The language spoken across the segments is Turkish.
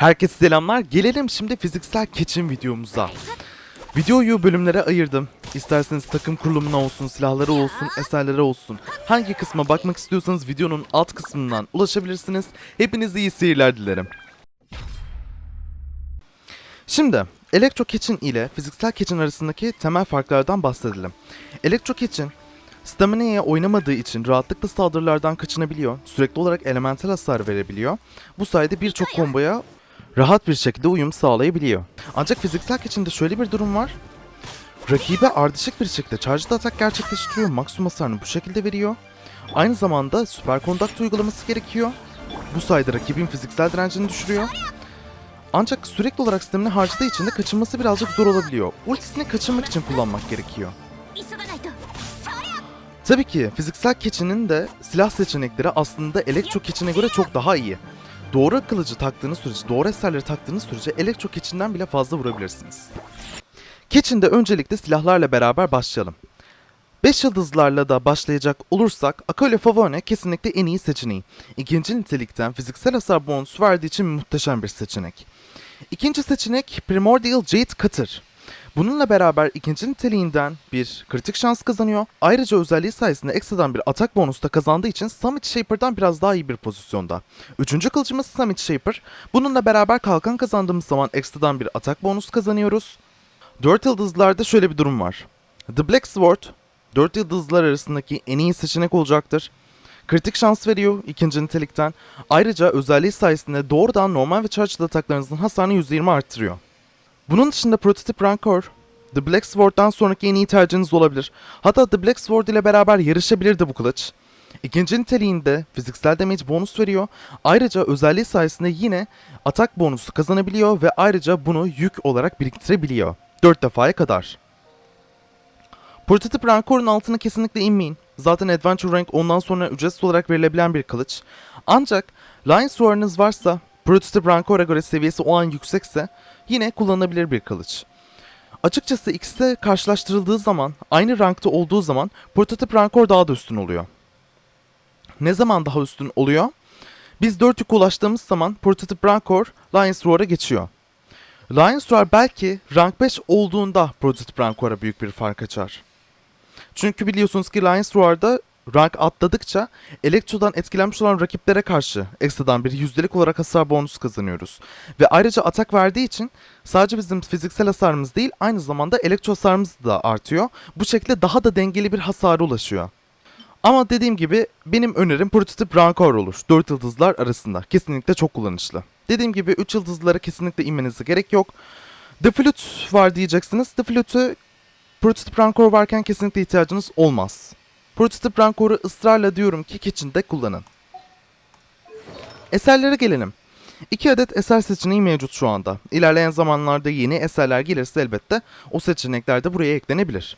Herkese selamlar. Gelelim şimdi fiziksel keçin videomuza. Videoyu bölümlere ayırdım. İsterseniz takım kurulumuna olsun, silahları olsun, eserlere olsun. Hangi kısma bakmak istiyorsanız videonun alt kısmından ulaşabilirsiniz. Hepinize iyi seyirler dilerim. Şimdi elektro keçin ile fiziksel keçin arasındaki temel farklardan bahsedelim. Elektro keçin Stamina'ya oynamadığı için rahatlıkla saldırılardan kaçınabiliyor, sürekli olarak elemental hasar verebiliyor. Bu sayede birçok komboya rahat bir şekilde uyum sağlayabiliyor. Ancak fiziksel keçinde şöyle bir durum var. Rakibe ardışık bir şekilde charge'da atak gerçekleştiriyor. Maksimum hasarını bu şekilde veriyor. Aynı zamanda süper kondakt uygulaması gerekiyor. Bu sayede rakibin fiziksel direncini düşürüyor. Ancak sürekli olarak sistemini harcadığı için de kaçınması birazcık zor olabiliyor. Ultisini kaçınmak için kullanmak gerekiyor. Tabii ki fiziksel keçinin de silah seçenekleri aslında elektro keçine göre çok daha iyi. Doğru kılıcı taktığınız sürece, doğru eserleri taktığınız sürece elektro keçinden bile fazla vurabilirsiniz. Keçinde öncelikle silahlarla beraber başlayalım. 5 yıldızlarla da başlayacak olursak Akale Favone kesinlikle en iyi seçeneği. İkinci nitelikten fiziksel hasar bonusu verdiği için muhteşem bir seçenek. İkinci seçenek Primordial Jade Cutter. Bununla beraber ikinci niteliğinden bir kritik şans kazanıyor. Ayrıca özelliği sayesinde ekstradan bir atak bonusu da kazandığı için Summit Shaper'dan biraz daha iyi bir pozisyonda. Üçüncü kılıcımız Summit Shaper. Bununla beraber kalkan kazandığımız zaman ekstradan bir atak bonusu kazanıyoruz. Dört yıldızlarda şöyle bir durum var. The Black Sword, dört yıldızlar arasındaki en iyi seçenek olacaktır. Kritik şans veriyor ikinci nitelikten. Ayrıca özelliği sayesinde doğrudan normal ve charged ataklarınızın hasarını %20 arttırıyor. Bunun dışında Prototip Rancor, The Black Sword'dan sonraki en iyi tercihiniz olabilir. Hatta The Black Sword ile beraber yarışabilirdi bu kılıç. İkinci niteliğinde fiziksel damage bonus veriyor. Ayrıca özelliği sayesinde yine atak bonusu kazanabiliyor ve ayrıca bunu yük olarak biriktirebiliyor. 4 defaya kadar. Prototip Rancor'un altına kesinlikle inmeyin. Zaten Adventure Rank ondan sonra ücretsiz olarak verilebilen bir kılıç. Ancak Lion Sword'unuz varsa Prototip Rancor'a göre seviyesi o an yüksekse yine kullanılabilir bir kılıç. Açıkçası ikisi karşılaştırıldığı zaman, aynı rankta olduğu zaman Prototip Rancor daha da üstün oluyor. Ne zaman daha üstün oluyor? Biz 4 yük ulaştığımız zaman Prototip Rancor Lions Roar'a geçiyor. Lions Roar belki rank 5 olduğunda Prototip Rancor'a büyük bir fark açar. Çünkü biliyorsunuz ki Lions Roar'da rank atladıkça Elektro'dan etkilenmiş olan rakiplere karşı ekstradan bir yüzdelik olarak hasar bonusu kazanıyoruz. Ve ayrıca atak verdiği için sadece bizim fiziksel hasarımız değil aynı zamanda elektro hasarımız da artıyor. Bu şekilde daha da dengeli bir hasara ulaşıyor. Ama dediğim gibi benim önerim prototip Rancor olur. 4 yıldızlar arasında. Kesinlikle çok kullanışlı. Dediğim gibi 3 yıldızlara kesinlikle inmenize gerek yok. The Flute var diyeceksiniz. The Flute'ü prototip Rancor varken kesinlikle ihtiyacınız olmaz. Prototip Rancor'u ısrarla diyorum ki keçinde kullanın. Eserlere gelelim. İki adet eser seçeneği mevcut şu anda. İlerleyen zamanlarda yeni eserler gelirse elbette o seçenekler de buraya eklenebilir.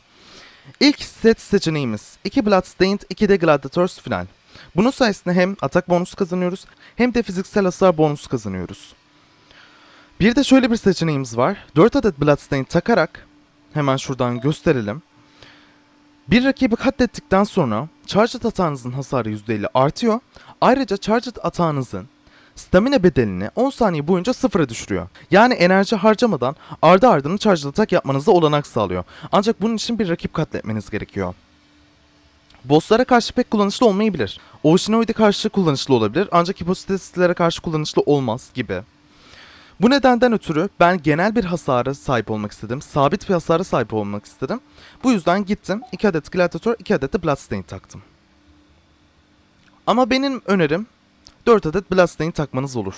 İlk set seçeneğimiz 2 Bloodstained 2 de Gladiators final. Bunun sayesinde hem atak bonusu kazanıyoruz hem de fiziksel hasar bonusu kazanıyoruz. Bir de şöyle bir seçeneğimiz var. 4 adet Bloodstained takarak hemen şuradan gösterelim. Bir rakibi katlettikten sonra charged atağınızın hasarı %50 artıyor. Ayrıca charged atağınızın stamina bedelini 10 saniye boyunca sıfıra düşürüyor. Yani enerji harcamadan ardı ardına charged atak yapmanıza olanak sağlıyor. Ancak bunun için bir rakip katletmeniz gerekiyor. Bosslara karşı pek kullanışlı olmayabilir. Oceanoid'e karşı kullanışlı olabilir ancak hipositesislere karşı kullanışlı olmaz gibi. Bu nedenden ötürü ben genel bir hasara sahip olmak istedim. Sabit bir hasara sahip olmak istedim. Bu yüzden gittim 2 adet Gladiator 2 adet de Bloodstained taktım. Ama benim önerim 4 adet Bloodstained takmanız olur.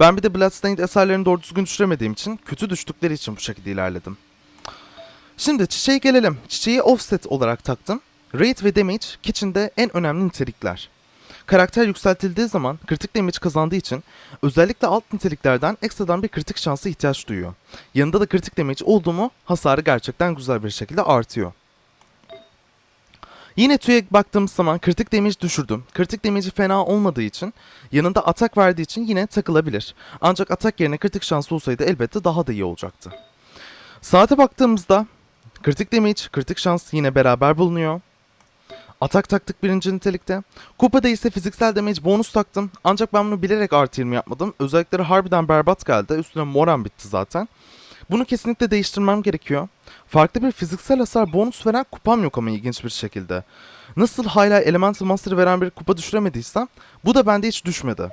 Ben bir de Bloodstained eserlerini doğru düzgün düşüremediğim için kötü düştükleri için bu şekilde ilerledim. Şimdi çiçeğe gelelim. Çiçeği offset olarak taktım. Rate ve damage kitchen'de en önemli nitelikler. Karakter yükseltildiği zaman kritik damage kazandığı için özellikle alt niteliklerden ekstradan bir kritik şansa ihtiyaç duyuyor. Yanında da kritik damage oldu mu hasarı gerçekten güzel bir şekilde artıyor. Yine tüye baktığımız zaman kritik damage düşürdüm. Kritik damage'i fena olmadığı için yanında atak verdiği için yine takılabilir. Ancak atak yerine kritik şansı olsaydı elbette daha da iyi olacaktı. Saate baktığımızda kritik damage, kritik şans yine beraber bulunuyor. Atak taktık birinci nitelikte. Kupada ise fiziksel damage bonus taktım. Ancak ben bunu bilerek artı 20 yapmadım. Özellikleri harbiden berbat geldi. Üstüne moran bitti zaten. Bunu kesinlikle değiştirmem gerekiyor. Farklı bir fiziksel hasar bonus veren kupam yok ama ilginç bir şekilde. Nasıl hala Elemental Master veren bir kupa düşüremediysem bu da bende hiç düşmedi.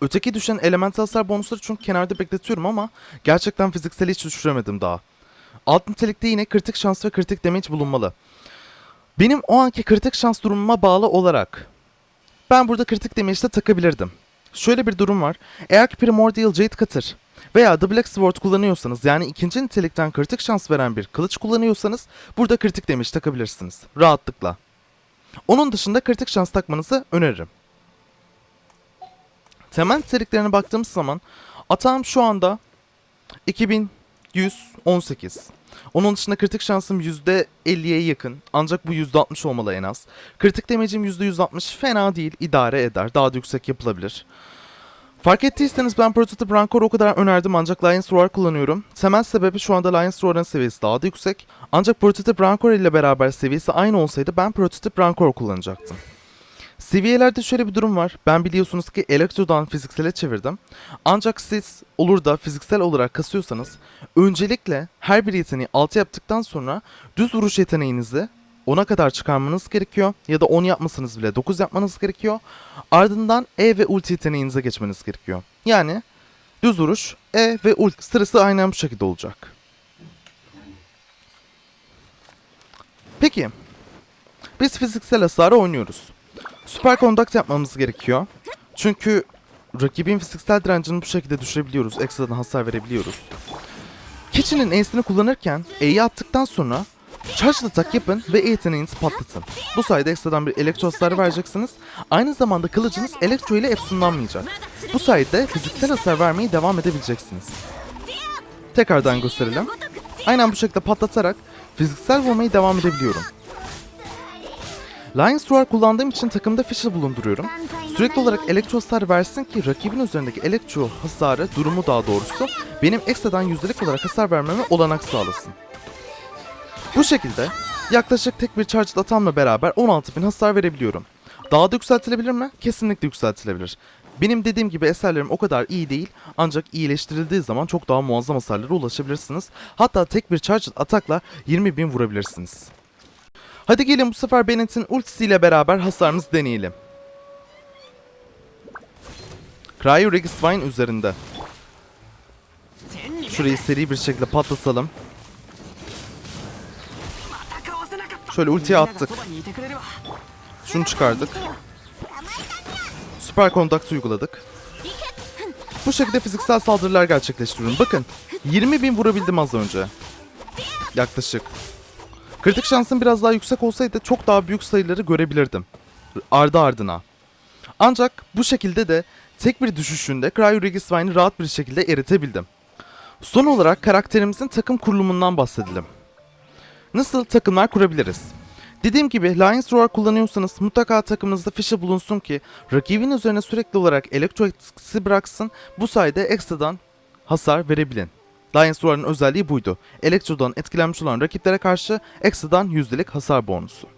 Öteki düşen elemental hasar bonusları çünkü kenarda bekletiyorum ama gerçekten fiziksel hiç düşüremedim daha. Alt nitelikte yine kritik şans ve kritik damage bulunmalı. Benim o anki kritik şans durumuma bağlı olarak ben burada kritik damage'de takabilirdim. Şöyle bir durum var. Eğer ki Primordial Jade Cutter veya The Black Sword kullanıyorsanız yani ikinci nitelikten kritik şans veren bir kılıç kullanıyorsanız burada kritik damage takabilirsiniz. Rahatlıkla. Onun dışında kritik şans takmanızı öneririm. Temel niteliklerine baktığımız zaman atağım şu anda 2118. Onun dışında kritik şansım %50'ye yakın. Ancak bu %60 olmalı en az. Kritik damage'im %160 fena değil. idare eder. Daha da yüksek yapılabilir. Fark ettiyseniz ben Prototype Rancor'u o kadar önerdim ancak Lions Roar kullanıyorum. Temel sebebi şu anda Lions Roar'ın seviyesi daha da yüksek. Ancak Prototype Rancor ile beraber seviyesi aynı olsaydı ben Prototype Rancor kullanacaktım. Seviyelerde şöyle bir durum var. Ben biliyorsunuz ki elektrodan fiziksele çevirdim. Ancak siz olur da fiziksel olarak kasıyorsanız öncelikle her bir yeteneği 6 yaptıktan sonra düz vuruş yeteneğinizi 10'a kadar çıkarmanız gerekiyor. Ya da 10 yapmasanız bile 9 yapmanız gerekiyor. Ardından E ve ulti yeteneğinize geçmeniz gerekiyor. Yani düz vuruş, E ve ulti sırası aynen bu şekilde olacak. Peki. Biz fiziksel hasarı oynuyoruz. Süper conduct yapmamız gerekiyor. Çünkü rakibin fiziksel direncini bu şekilde düşürebiliyoruz. Ekstradan hasar verebiliyoruz. Keçinin E'sini kullanırken E'yi attıktan sonra charge atak yapın ve E yeteneğinizi patlatın. Bu sayede ekstradan bir elektro hasarı vereceksiniz. Aynı zamanda kılıcınız elektro ile efsunlanmayacak. Bu sayede fiziksel hasar vermeye devam edebileceksiniz. Tekrardan gösterelim. Aynen bu şekilde patlatarak fiziksel vurmaya devam edebiliyorum. Lions Roar kullandığım için takımda Fisher bulunduruyorum. Sürekli olarak elektro hasar versin ki rakibin üzerindeki elektro hasarı, durumu daha doğrusu benim ekstradan yüzdelik olarak hasar vermeme olanak sağlasın. Bu şekilde yaklaşık tek bir charge atamla beraber 16.000 hasar verebiliyorum. Daha da yükseltilebilir mi? Kesinlikle yükseltilebilir. Benim dediğim gibi eserlerim o kadar iyi değil ancak iyileştirildiği zaman çok daha muazzam hasarlara ulaşabilirsiniz. Hatta tek bir charge atakla 20.000 vurabilirsiniz. Hadi gelin bu sefer Bennett'in ultisiyle beraber hasarımızı deneyelim. Cryo Regisvine üzerinde. Şurayı seri bir şekilde patlatalım. Şöyle ultiye attık. Şunu çıkardık. Süper Conduct uyguladık. Bu şekilde fiziksel saldırılar gerçekleştiriyorum. Bakın 20 bin vurabildim az önce. Yaklaşık. Kritik şansım biraz daha yüksek olsaydı çok daha büyük sayıları görebilirdim. Ardı ardına. Ancak bu şekilde de tek bir düşüşünde Cryo Regisvine'i rahat bir şekilde eritebildim. Son olarak karakterimizin takım kurulumundan bahsedelim. Nasıl takımlar kurabiliriz? Dediğim gibi Lions Roar kullanıyorsanız mutlaka takımınızda Fisher bulunsun ki rakibin üzerine sürekli olarak elektro etkisi bıraksın bu sayede ekstradan hasar verebilin. Lions Roar'ın özelliği buydu. Elektrodan etkilenmiş olan rakiplere karşı ekstradan yüzdelik hasar bonusu.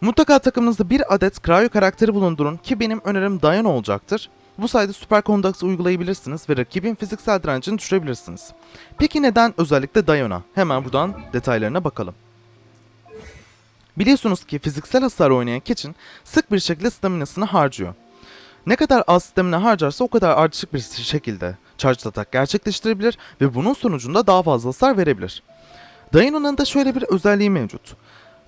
Mutlaka takımınızda bir adet Cryo karakteri bulundurun ki benim önerim Diana olacaktır. Bu sayede Super Conduct uygulayabilirsiniz ve rakibin fiziksel direncini düşürebilirsiniz. Peki neden özellikle Diana? Hemen buradan detaylarına bakalım. Biliyorsunuz ki fiziksel hasar oynayan Keçin sık bir şekilde staminasını harcıyor. Ne kadar az stamina harcarsa o kadar ardışık bir şekilde charge atak gerçekleştirebilir ve bunun sonucunda daha fazla hasar verebilir. Daino'nun da şöyle bir özelliği mevcut.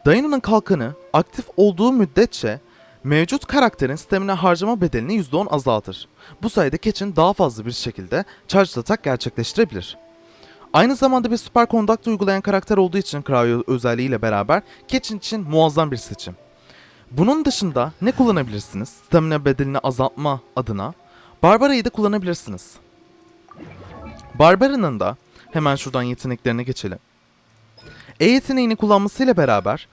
Daino'nun kalkanı aktif olduğu müddetçe mevcut karakterin stamina harcama bedelini %10 azaltır. Bu sayede Keçin daha fazla bir şekilde charge atak gerçekleştirebilir. Aynı zamanda bir Super Conduct uygulayan karakter olduğu için Cryo özelliğiyle beraber Keçin için muazzam bir seçim. Bunun dışında ne kullanabilirsiniz? Stamina bedelini azaltma adına Barbara'yı da kullanabilirsiniz. Barbara'nın da hemen şuradan yeteneklerine geçelim. E yeteneğini kullanmasıyla beraber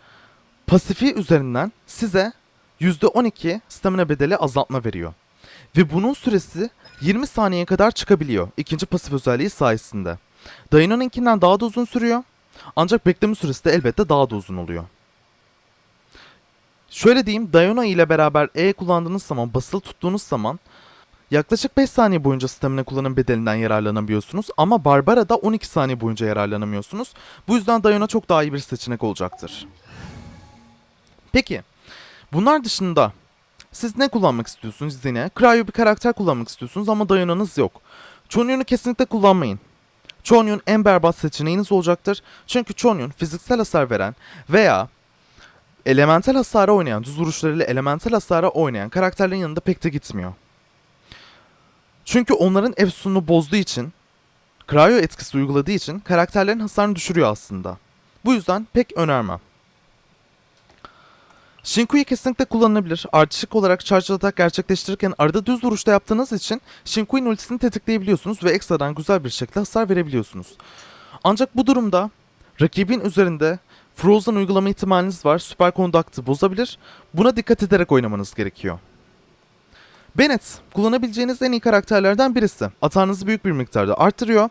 pasifi üzerinden size %12 stamina bedeli azaltma veriyor. Ve bunun süresi 20 saniyeye kadar çıkabiliyor ikinci pasif özelliği sayesinde. Daino'nunkinden daha da uzun sürüyor. Ancak bekleme süresi de elbette daha da uzun oluyor. Şöyle diyeyim, Diona ile beraber E kullandığınız zaman, basılı tuttuğunuz zaman yaklaşık 5 saniye boyunca stamina kullanım bedelinden yararlanabiliyorsunuz. Ama Barbara'da 12 saniye boyunca yararlanamıyorsunuz. Bu yüzden Diona çok daha iyi bir seçenek olacaktır. Peki, bunlar dışında siz ne kullanmak istiyorsunuz yine? Cryo bir karakter kullanmak istiyorsunuz ama Diona'nız yok. Chonyun'u kesinlikle kullanmayın. Chonyon en berbat seçeneğiniz olacaktır. Çünkü Chonyon fiziksel hasar veren veya elemental hasara oynayan, düz vuruşlarıyla elemental hasara oynayan karakterlerin yanında pek de gitmiyor. Çünkü onların efsununu bozduğu için, Cryo etkisi uyguladığı için karakterlerin hasarını düşürüyor aslında. Bu yüzden pek önermem. Shinku'yu kesinlikle kullanılabilir. Artışık olarak charge atak gerçekleştirirken arada düz vuruşta yaptığınız için Shinku'nun ultisini tetikleyebiliyorsunuz ve ekstradan güzel bir şekilde hasar verebiliyorsunuz. Ancak bu durumda rakibin üzerinde Frozen uygulama ihtimaliniz var. Super Conduct'ı bozabilir. Buna dikkat ederek oynamanız gerekiyor. Bennett, kullanabileceğiniz en iyi karakterlerden birisi. Atağınızı büyük bir miktarda arttırıyor.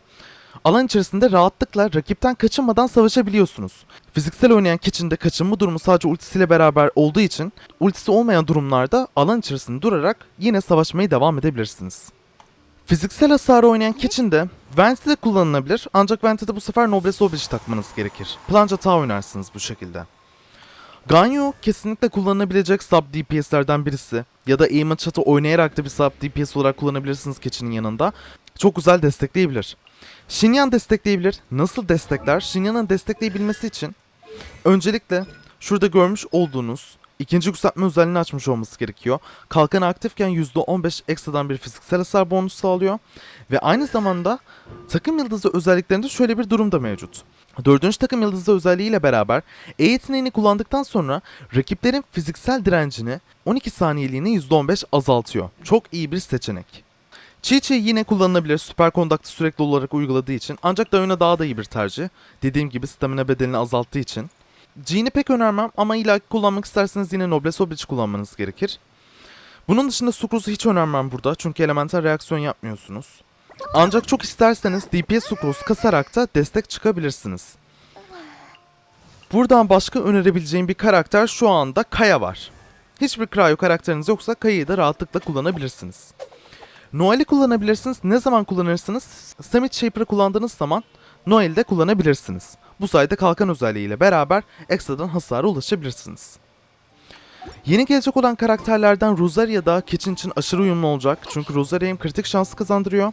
Alan içerisinde rahatlıkla rakipten kaçınmadan savaşabiliyorsunuz. Fiziksel oynayan Kitchen'de kaçınma durumu sadece ultisiyle beraber olduğu için ultisi olmayan durumlarda alan içerisinde durarak yine savaşmaya devam edebilirsiniz. Fiziksel hasarı oynayan Kitchen'de Venti de kullanılabilir ancak Venti'de bu sefer Noblesse Oblige takmanız gerekir. Plunge atağı oynarsınız bu şekilde. Ganyu kesinlikle kullanılabilecek sub DPS'lerden birisi. Ya da aim chat'ı oynayarak da bir sub DPS olarak kullanabilirsiniz Kitchen'in yanında. Çok güzel destekleyebilir. Shinyan destekleyebilir. Nasıl destekler? Shinyan'ın destekleyebilmesi için öncelikle şurada görmüş olduğunuz ikinci yükseltme özelliğini açmış olması gerekiyor. Kalkan aktifken %15 ekstradan bir fiziksel hasar bonusu sağlıyor. Ve aynı zamanda takım yıldızı özelliklerinde şöyle bir durum da mevcut. Dördüncü takım yıldızı özelliğiyle beraber E yeteneğini kullandıktan sonra rakiplerin fiziksel direncini 12 saniyeliğine %15 azaltıyor. Çok iyi bir seçenek. Chi Chi yine kullanılabilir süper kondaktı sürekli olarak uyguladığı için ancak Diona daha da iyi bir tercih. Dediğim gibi stamina bedelini azalttığı için. Jean'i pek önermem ama illa kullanmak isterseniz yine Noblesse Oblige kullanmanız gerekir. Bunun dışında Sucrose'u hiç önermem burada çünkü elemental reaksiyon yapmıyorsunuz. Ancak çok isterseniz DPS Sucrose kasarak da destek çıkabilirsiniz. Buradan başka önerebileceğim bir karakter şu anda Kaya var. Hiçbir Cryo karakteriniz yoksa Kaya'yı da rahatlıkla kullanabilirsiniz. Noel'i kullanabilirsiniz. Ne zaman kullanırsınız? Summit Shaper'ı kullandığınız zaman Noel'i de kullanabilirsiniz. Bu sayede kalkan özelliğiyle beraber ekstradan hasara ulaşabilirsiniz. Yeni gelecek olan karakterlerden Rosaria da Kitchen için aşırı uyumlu olacak. Çünkü Rosaria hem kritik şansı kazandırıyor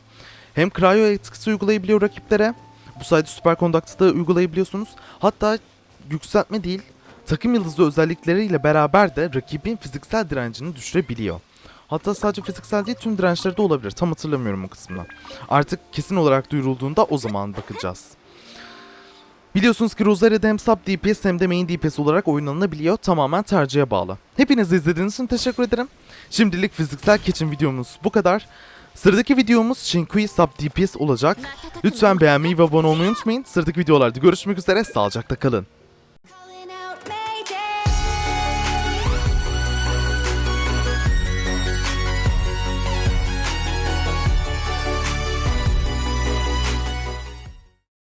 hem Cryo etkisi uygulayabiliyor rakiplere. Bu sayede Super Conduct'ı da uygulayabiliyorsunuz. Hatta yükseltme değil, takım yıldızı özellikleriyle beraber de rakibin fiziksel direncini düşürebiliyor. Hatta sadece fiziksel değil tüm dirençleri de olabilir. Tam hatırlamıyorum o kısmını. Artık kesin olarak duyurulduğunda o zaman bakacağız. Biliyorsunuz ki Rosaria'da hem sub DPS hem de main DPS olarak oynanabiliyor. Tamamen tercihe bağlı. Hepinizi izlediğiniz için teşekkür ederim. Şimdilik fiziksel keçin videomuz bu kadar. Sıradaki videomuz Shinkui sub DPS olacak. Lütfen beğenmeyi ve abone olmayı unutmayın. Sıradaki videolarda görüşmek üzere. Sağlıcakla kalın.